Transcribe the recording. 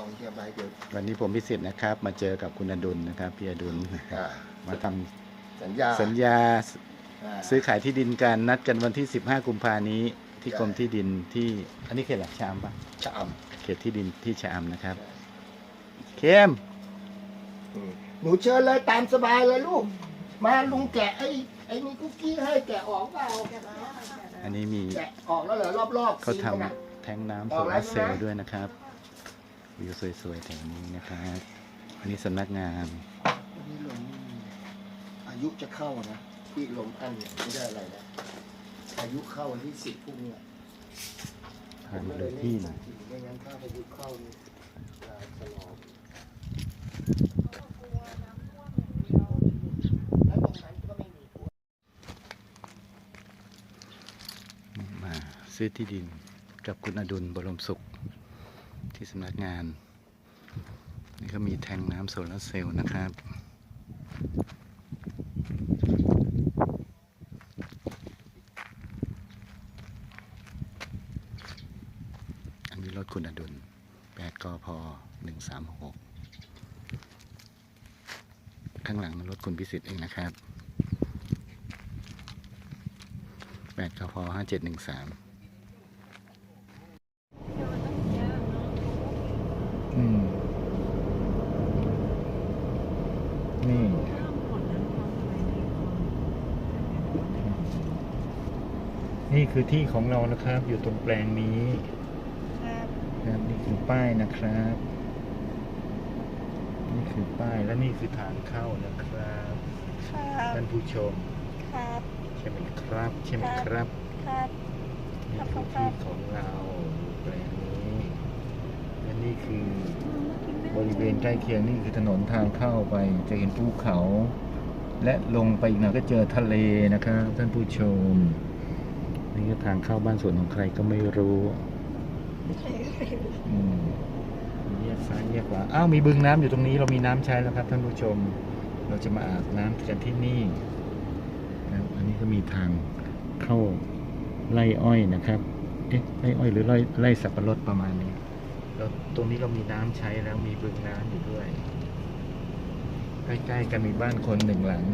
ววันนี้ผมพิสิทธิ์นะครับ มาเจอกับคุณอดุลนะครับพี่อดุลนะครับอ่ามาทำสัญญาสัญญาอ่าซื้อขายที่ดินกันนัดกันวันที่ 15 กุมภานี้ ที่ใช่กรมที่ดินที่ อันนี้เขตอะไรชะอำปะชะอเขตที่ดินที่ชะอำนะครับำเข้มอืมหนูเชิญเลยตามสบายเลยลูก มาลุงแกะไอ้ไอ้นี่คุกกี้ให้แกะออกเปล่าอันนี้มีแกะออกแล้วเหรอรอบๆเขาซีนทำมันอะแทงน้ำอโซอกแล้ลาวร์เซลใช่ล์ไหมด้วยนะครับ วิวสวยๆแถวนี้นะครับอันนี้สำนักงานวันนี้ลงอายุจะเข้านะที่ลงท่านเนี่ยไม่ได้อะไรนะอายุเข้าวันที่สิบพรุ่งเนี้ยทางเลยที่หนะไม่งั้นถ้าอายุเข้านี่จะชะลอแล้วตรงนั้นก็ไม่มีพวกมาซื้อที่ดินกับคุณอดุลบรมสุข ที่สำนักงาน นี่ก็มีแทงน้ำโซลาร์เซลล์นะครับอันนี้รถคุณอดุล8กพ136 ข้างหลังรถคุณพิสิทธิ์เองนะครับ8กพ5713 อืม นี่ นี่คือที่ของเรานะครับ อยู่ตรงแปลงนี้ครับนี่คือป้ายนะครับ นี่คือป้ายและนี่คือทางเข้านะครับครับท่านผู้ชมครับใช่ไหมครับใช่ไหมครับครับนี่คือที่ของเราแปลงนี้และนี่คือบริเวณใกล้เคียงนี่คือถนนทางเข้าไปจะเห็นภูเขา และลงไปอีกหน่อยก็เจอทะเลนะครับ ท่านผู้ชม นี่ก็ทางเข้าบ้านสวนของใครก็ไม่รู้อืมแยกซ้ายแยกขวาอ้าวมีบึงน้ำอยู่ตรงนี้เรามีน้ำใช้แล้วครับท่านผู้ชม เราจะมาอาบน้ำกันที่นี่นะครับอันนี้ก็มีทางเข้าไร่อ้อยนะครับเอ๊ะไร่อ้อยหรือไร่ไร่สับปะรดประมาณนี้แล้วตรงนี้เรามีน้ำใช้แล้วมีบึงน้ำอยู่ด้วยใกล้ๆกันมีบ้านคนหนึ่งหลัง